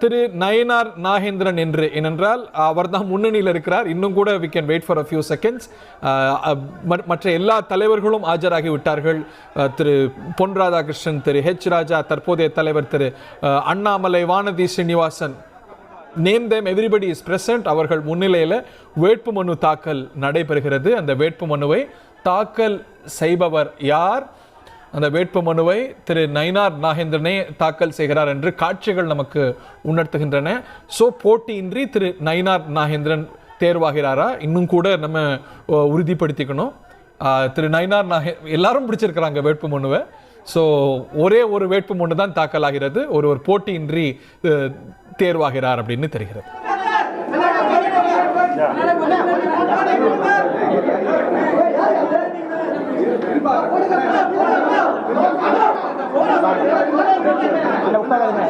திரு நயனார் நாகேந்திரன் என்று ஏனென்றால் அவர் தான் முன்னணியில் இருக்கிறார். இன்னும் கூட we can wait for a few seconds மற்ற எல்லா தலைவர்களும் ஆஜராகி விட்டார்கள். திரு பொன் ராதாகிருஷ்ணன் திரு ஹெச் ராஜா தற்போதைய தலைவர் Thiru Annamalai Vanathi Srinivasan name them everybody is present அவர்கள் முன்னிலையில் வேட்புமனு தாக்கல் நடைபெறுகிறது. அந்த வேட்புமனுவை தாக்கல் செய்பவர் யார்? அந்த வேட்பு மனுவை திரு நயினார் நாகேந்திரனே தாக்கல் செய்கிறார் என்று காட்சிகள் நமக்கு உணர்த்துகின்றன. ஸோ போட்டியின்றி திரு நயினார் நாகேந்திரன் தேர்வாகிறாரா? இன்னும் கூட நம்ம உறுதிப்படுத்திக்கணும். திரு நயினார் நாகே எல்லாரும் பிடிச்சிருக்கிறாங்க வேட்பு மனுவை. ஸோ ஒரே ஒரு வேட்பு மனு தான் தாக்கல் ஆகிறது ஒரு ஒரு போட்டியின்றி தேர்வாகிறார் அப்படின்னு தெரிகிறது. Yeah. అంటే ఉంటా కదా